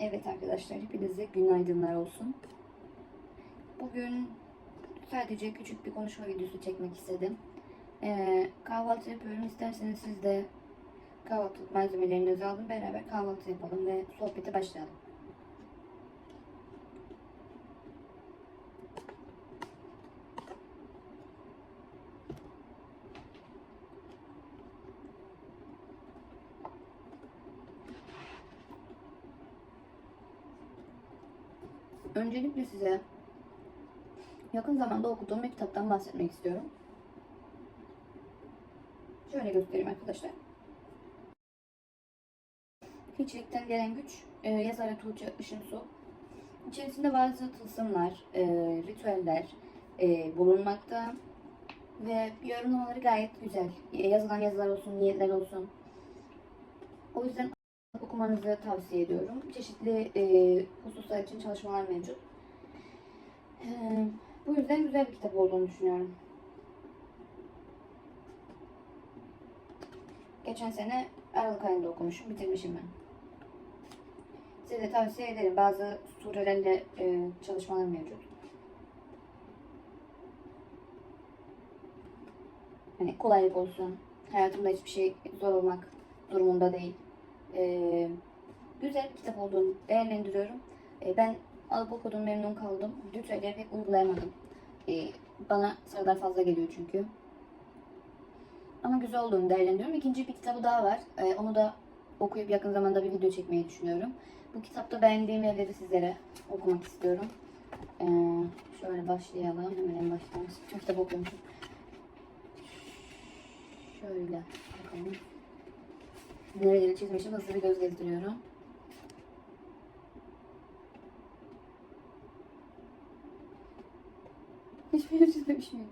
Evet arkadaşlar hepinize günaydınlar olsun. Bugün sadece küçük bir konuşma videosu çekmek istedim. Ee, kahvaltı yapıyorum. İsterseniz siz de kahvaltılık malzemelerinizi alın. Beraber kahvaltı yapalım ve sohbete başlayalım. Öncelikle size yakın zamanda okuduğum bir kitaptan bahsetmek istiyorum. Şöyle göstereyim arkadaşlar. Hiçlikten gelen güç, e, yazarı Tuğçe Işınsu. İçerisinde bazı tılsımlar, e, ritüeller e, bulunmakta ve yorumlamaları gayet güzel. E, yazılan yazılar olsun, niyetler olsun. O yüzden okumanızı tavsiye ediyorum. Çeşitli e, hususlar için çalışmalar mevcut. E, bu yüzden güzel bir kitap olduğunu düşünüyorum. Geçen sene Aralık ayında okumuşum, bitirmişim ben. Size de tavsiye ederim. Bazı surelerle e, çalışmalar mevcut. Hani kolaylık olsun. Hayatımda hiçbir şey zor olmak durumunda değil. Ee, güzel kitap olduğunu değerlendiriyorum. Ee, ben alıp okudum, memnun kaldım. Ritüelleri pek uygulayamadım. Ee, bana sıralar fazla geliyor çünkü. Ama güzel olduğunu değerlendiriyorum. İkinci bir kitabı daha var. Ee, onu da okuyup yakın zamanda bir video çekmeyi düşünüyorum. Bu kitapta beğendiğim yerleri sizlere okumak istiyorum. Ee, şöyle başlayalım. Hemen en baştan. Çok kitap okumuşum. Şöyle bakalım. Nereleri çizmişim hızlı bir göz gezdiriyorum. Hiçbir yer çizmemiş miyim?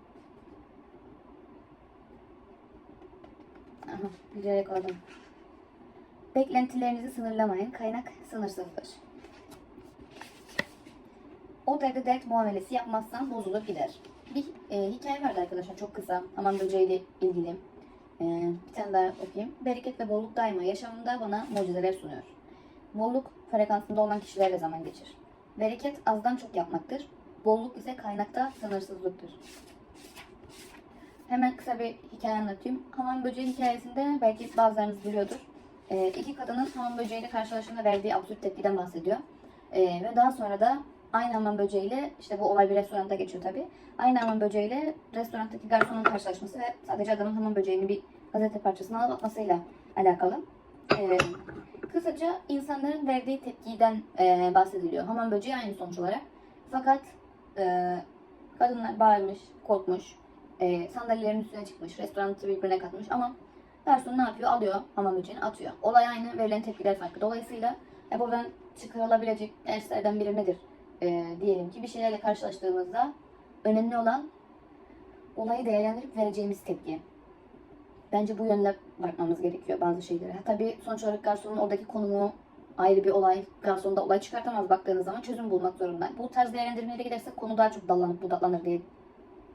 Aha, bilerek aldım. Beklentilerinizi sınırlamayın. Kaynak sınırsızdır. O derde dert muamelesi yapmazsan bozulur gider. Bir e, hikaye vardı arkadaşlar çok kısa. Aman böceğiyle ilgili. E, bir tane daha okuyayım. Bereket ve bolluk daima yaşamında bana mucizeler sunuyor. Bolluk frekansında olan kişilerle zaman geçir. Bereket azdan çok yapmaktır. Bolluk ise kaynakta sınırsızlıktır. Hemen kısa bir hikaye anlatayım. Hamam böceği hikayesinde belki bazılarınız biliyordur. E, iki kadının hamam böceğiyle karşılaştığında verdiği absürt tepkiden bahsediyor. E, ve daha sonra da aynı hamam böceğiyle, işte bu olay bir restoranda geçiyor tabi. Aynı hamam böceğiyle restorandaki garsonun karşılaşması ve sadece adamın hamam böceğini bir gazete parçasına alıp atmasıyla alakalı. E, kısaca insanların verdiği tepkiden e, bahsediliyor. Hamam böceği aynı sonuç olarak. Fakat e, kadınlar bağırmış, korkmuş, e, sandalyelerin üstüne çıkmış, restoranı birbirine katmış ama garson ne yapıyor? Alıyor hamam böceğini atıyor. Olay aynı, verilen tepkiler farklı. Dolayısıyla e, buradan çıkarılabilecek derslerden biri nedir? E, diyelim ki bir şeylerle karşılaştığımızda önemli olan olayı değerlendirip vereceğimiz tepki. Bence bu yönde bakmamız gerekiyor bazı şeylere. Tabii sonuç olarak garsonun oradaki konumu ayrı bir olay. Garson da olay çıkartamaz baktığınız zaman çözüm bulmak zorunda. Bu tarz değerlendirmelere gidersek konu daha çok dallanıp budaklanır diye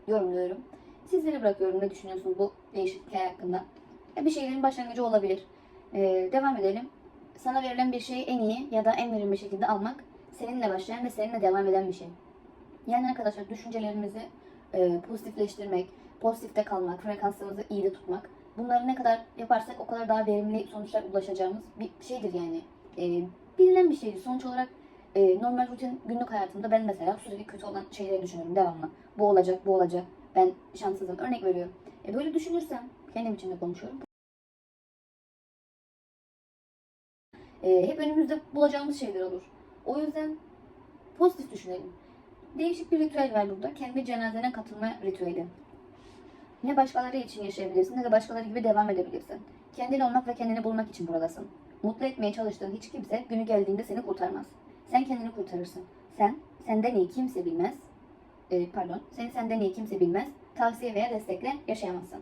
yorumluyorum. Sizlere bırakıyorum ne düşünüyorsunuz bu değişik hikaye hakkında. Bir şeylerin başlangıcı olabilir. Ee, devam edelim. Sana verilen bir şeyi en iyi ya da en verimli şekilde almak seninle başlayan ve seninle devam eden bir şey. Yani arkadaşlar düşüncelerimizi e, pozitifleştirmek, pozitifte kalmak, frekansımızı iyi de tutmak. Bunları ne kadar yaparsak o kadar daha verimli sonuçlar ulaşacağımız bir şeydir yani. E, bilinen bir şeydir. Sonuç olarak e, normal rutin günlük hayatımda ben mesela sürekli kötü olan şeyleri düşünüyorum devamlı. Bu olacak, bu olacak. Ben şanssızım. Örnek veriyorum. E, böyle düşünürsem, kendim için de konuşuyorum. E, hep önümüzde bulacağımız şeyler olur. O yüzden pozitif düşünelim. Değişik bir ritüel var burada. Kendi cenazene katılma ritüeli. Ne başkaları için yaşayabilirsin ne de başkaları gibi devam edebilirsin. Kendin olmak ve kendini bulmak için buradasın. Mutlu etmeye çalıştığın hiç kimse günü geldiğinde seni kurtarmaz. Sen kendini kurtarırsın. Sen, senden iyi kimse bilmez. Ee, pardon, seni senden iyi kimse bilmez. Tavsiye veya destekle yaşayamazsın.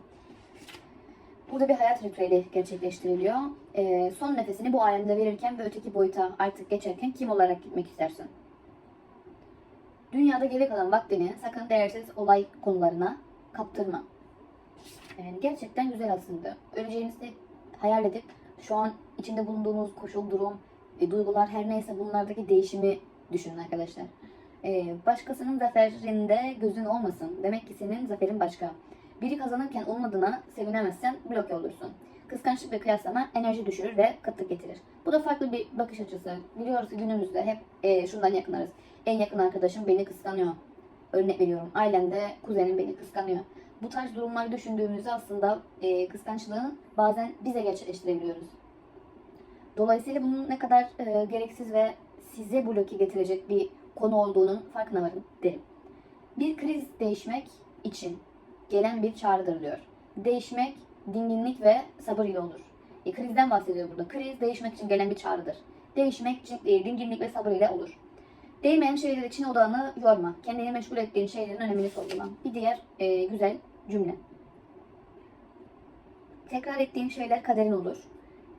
Burada bir hayat ritüeli gerçekleştiriliyor. Ee, son nefesini bu alemde verirken ve öteki boyuta artık geçerken kim olarak gitmek istersin? Dünyada geri kalan vaktini sakın değersiz olay konularına kaptırma. Yani gerçekten güzel aslında. Öleceğinizi hayal edip şu an içinde bulunduğunuz koşul, durum e, duygular her neyse bunlardaki değişimi düşünün arkadaşlar. E, başkasının zaferinde gözün olmasın. Demek ki senin zaferin başka. Biri kazanırken onun adına sevinemezsen bloke olursun. Kıskançlık ve kıyaslama enerji düşürür ve kıtlık getirir. Bu da farklı bir bakış açısı. Biliyoruz ki günümüzde hep e, şundan yakınarız. En yakın arkadaşım beni kıskanıyor. Örnek veriyorum. Ailemde kuzenim beni kıskanıyor. Bu tarz durumları düşündüğümüzde aslında e, kıskançlığın bazen bize gerçekleştirebiliyoruz. Dolayısıyla bunun ne kadar e, gereksiz ve size bloke getirecek bir konu olduğunun farkına varın derim. Bir kriz değişmek için gelen bir çağrıdır diyor. Değişmek dinginlik ve sabır ile olur. E, krizden bahsediyor burada. Kriz değişmek için gelen bir çağrıdır. Değişmek e, dinginlik ve sabır ile olur. Değmeyen şeyler için odağını yorma. Kendini meşgul ettiğin şeylerin önemini sorgula. Bir diğer e, güzel cümle. Tekrar ettiğin şeyler kaderin olur.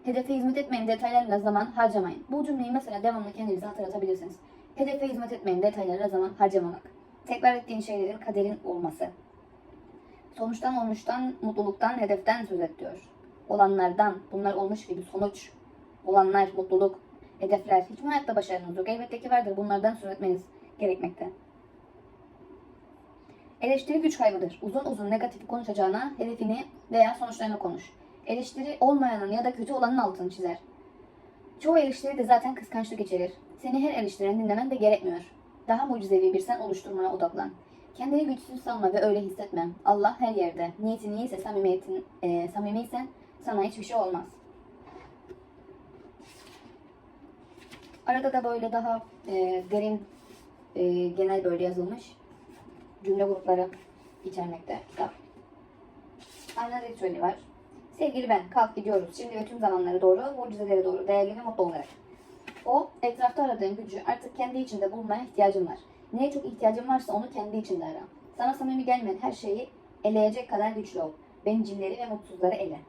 Hedefe hizmet etmeyin detaylarına zaman harcamayın. Bu cümleyi mesela devamlı kendinize hatırlatabilirsiniz. Hedefe hizmet etmeyin detaylarına zaman harcamamak. Tekrar ettiğin şeylerin kaderin olması. Sonuçtan olmuştan, mutluluktan, hedeften söz et. Olanlardan, bunlar olmuş gibi sonuç, olanlar, mutluluk, hedefler. Hiç mi hayatta başarınız yok? Elbette ki vardır. Bunlardan söz etmeniz gerekmekte. Eleştiri güç kaybıdır. Uzun uzun negatif konuşacağına hedefini veya sonuçlarını konuş. Eleştiri olmayanın ya da kötü olanın altını çizer. Çoğu eleştiri de zaten kıskançlık içerir. Seni her eleştiren dinlemen de gerekmiyor. Daha mucizevi bir sen oluşturmaya odaklan. Kendini güçsüz sanma ve öyle hissetme. Allah her yerde. Niyetin iyiyse, samimiyetin, e, samimiysen sana hiçbir şey olmaz. Arada da böyle daha e, derin, e, genel böyle yazılmış cümle grupları içermekte kitap. Aynen ritüeli var. Sevgili ben, kalk gidiyoruz. Şimdi ve tüm zamanlara doğru, mucizelere doğru, değerli ve mutlu olarak. O, etrafta aradığın gücü artık kendi içinde bulmaya ihtiyacın var. Neye çok ihtiyacın varsa onu kendi içinde ara. Sana samimi gelmeyen her şeyi eleyecek kadar güçlü ol. Bencilleri ve mutsuzları ele.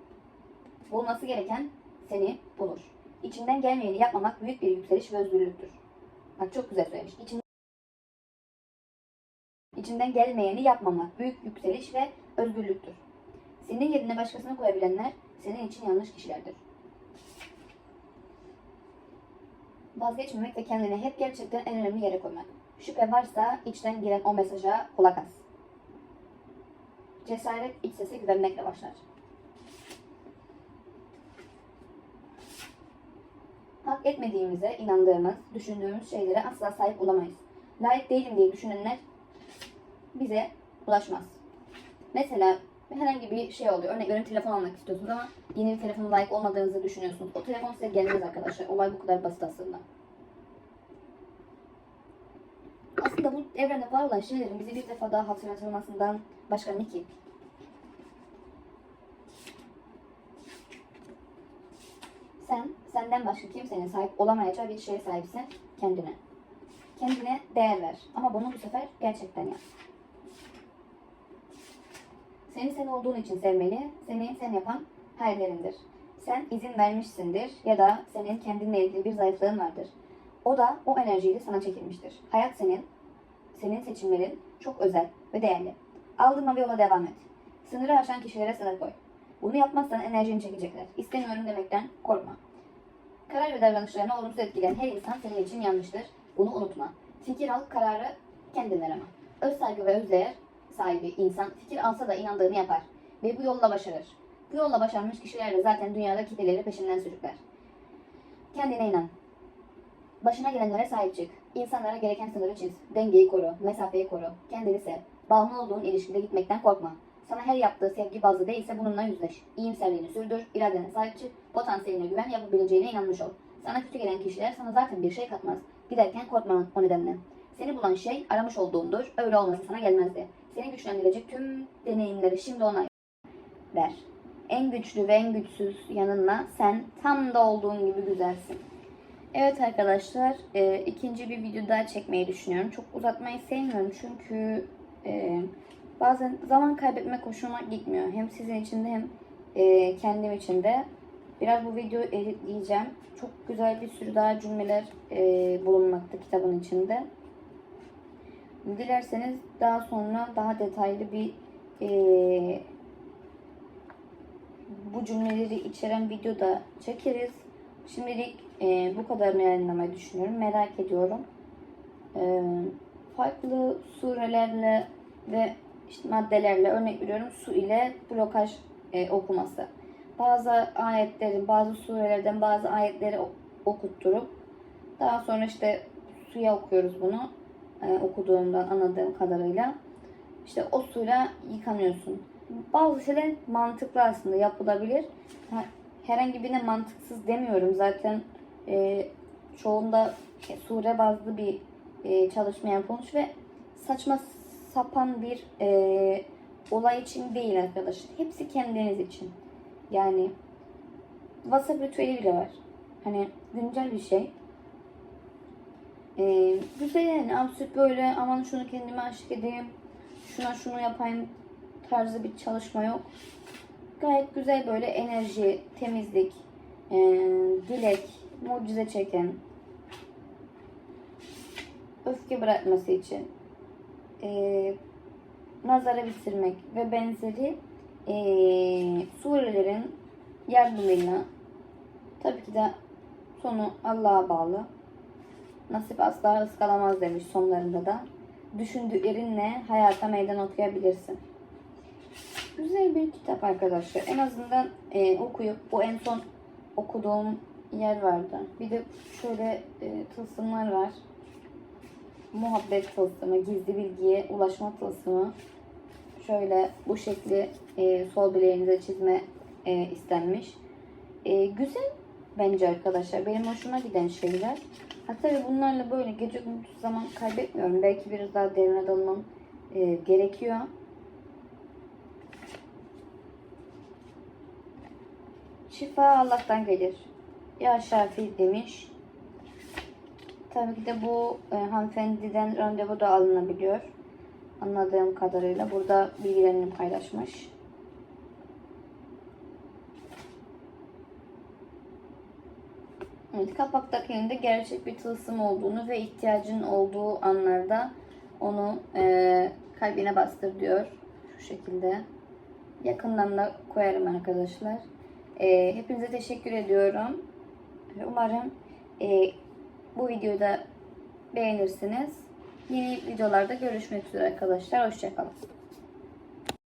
Bulması gereken seni bulur. İçinden gelmeyeni yapmamak büyük bir yükseliş ve özgürlüktür. Bak çok güzel söylemiş. İçinden, içinden gelmeyeni yapmamak büyük yükseliş ve özgürlüktür. Senin yerine başkasını koyabilenler senin için yanlış kişilerdir. Vazgeçmemek ve kendini hep gerçekten en önemli yere koymak. Şüphe varsa içten giren o mesaja kulak as. Cesaret iç sese güvenmekle başlar. Hak etmediğimize inandığımız, düşündüğümüz şeylere asla sahip olamayız. Layık değilim diye düşünenler bize ulaşmaz. Mesela herhangi bir şey oluyor. Örnek veriyorum telefon almak istiyorsunuz ama yeni bir telefona layık olmadığınızı düşünüyorsunuz. O telefon size gelmez arkadaşlar. Olay bu kadar basit aslında. Aslında bu evrende var olan şeylerin bizi bir defa daha hatırlatılmasından başka ne ki? Sen, senden başka kimsenin sahip olamayacağı bir şeye sahipsin kendine. Kendine değer ver. Ama bunu bu sefer gerçekten yap. Seni sen olduğun için sevmeli, seni sen yapan hayallerindir. Sen izin vermişsindir ya da senin kendinle ilgili bir zayıflığın vardır. O da o enerjiyle sana çekilmiştir. Hayat senin, senin seçimlerin çok özel ve değerli. Aldırma ve yola devam et. Sınırı aşan kişilere sınır koy. Bunu yapmazsan enerjini çekecekler. İstemiyorum demekten korkma. Karar ve davranışlarını olumsuz etkileyen her insan senin için yanlıştır. Bunu unutma. Fikir al, kararı kendin ver. Öz saygı ve öz değer sahibi insan fikir alsa da inandığını yapar. Ve bu yolla başarır. Bu yolla başarmış kişiler de zaten dünyada kitleleri peşinden sürükler. Kendine inan. Başına gelenlere sahip çık. İnsanlara gereken sınırı çiz. Dengeyi koru. Mesafeyi koru. Kendini sev. Bağımlı olduğun ilişkide gitmekten korkma. Sana her yaptığı sevgi bazlı değilse bununla yüzleş. İyimserliğini sürdür. iradene sahip çık. Potansiyeline güven. Yapabileceğine inanmış ol. Sana kötü gelen kişiler sana zaten bir şey katmaz. Giderken korkma o nedenle. Seni bulan şey aramış olduğundur. Öyle olmasa sana gelmezdi. Seni güçlendirecek tüm deneyimleri şimdi ona ver. En güçlü ve en güçsüz yanınla sen tam da olduğun gibi güzelsin. Evet arkadaşlar, e, ikinci bir video daha çekmeyi düşünüyorum. Çok uzatmayı sevmiyorum çünkü e, bazen zaman kaybetmek hoşuma gitmiyor. Hem sizin için de hem e, kendim için de. Biraz bu videoyu editleyeceğim. Çok güzel bir sürü daha cümleler e, bulunmakta kitabın içinde. Dilerseniz daha sonra daha detaylı bir e, bu cümleleri içeren video da çekeriz. Şimdilik e, bu kadarını yayınlamayı düşünüyorum. Merak ediyorum. E, farklı surelerle ve işte maddelerle örnek veriyorum su ile blokaj e, okuması. Bazı ayetleri, bazı surelerden bazı ayetleri okutturup daha sonra işte suya okuyoruz bunu. E, okuduğumdan anladığım kadarıyla. İşte o suyla yıkanıyorsun. Bazı şeyler mantıklı aslında yapılabilir. Ha, Herhangi birine mantıksız demiyorum. Zaten e, çoğunda sure bazlı bir e, çalışma yapılmış ve saçma sapan bir e, olay için değil arkadaşlar. Hepsi kendiniz için. Yani WhatsApp ritüeli bile var. Hani güncel bir şey. E, güzel yani absürt böyle aman şunu kendime aşık edeyim. Şuna şunu yapayım tarzı bir çalışma yok. Gayet güzel böyle enerji, temizlik, e, dilek, mucize çeken, öfke bırakması için, e, nazara bitirmek ve benzeri e, surelerin yardımıyla tabii ki de sonu Allah'a bağlı. Nasip asla ıskalamaz demiş sonlarında da. Düşündüklerinle hayata meydan okuyabilirsin. Güzel bir kitap arkadaşlar. En azından e, okuyup bu en son okuduğum yer vardı. Bir de şöyle e, tılsımlar var. Muhabbet tılsımı, gizli bilgiye ulaşma tılsımı. Şöyle bu şekli e, sol bileğinize çizme e, istenmiş. E, güzel bence arkadaşlar. Benim hoşuma giden şeyler. Hatta ve bunlarla böyle gece gündüz zaman kaybetmiyorum. Belki biraz daha derine dalmam e, gerekiyor. Şifa Allah'tan gelir. Ya Şafi demiş. Tabii ki de bu e, hanımefendiden randevu da alınabiliyor. Anladığım kadarıyla burada bilgilerini paylaşmış. Evet, kapaktakinin de gerçek bir tılsım olduğunu ve ihtiyacın olduğu anlarda onu e, kalbine bastır diyor. Şu şekilde. Yakından da koyarım arkadaşlar. E, hepinize teşekkür ediyorum. Umarım e, bu videoyu da beğenirsiniz. Yeni videolarda görüşmek üzere arkadaşlar. Hoşçakalın.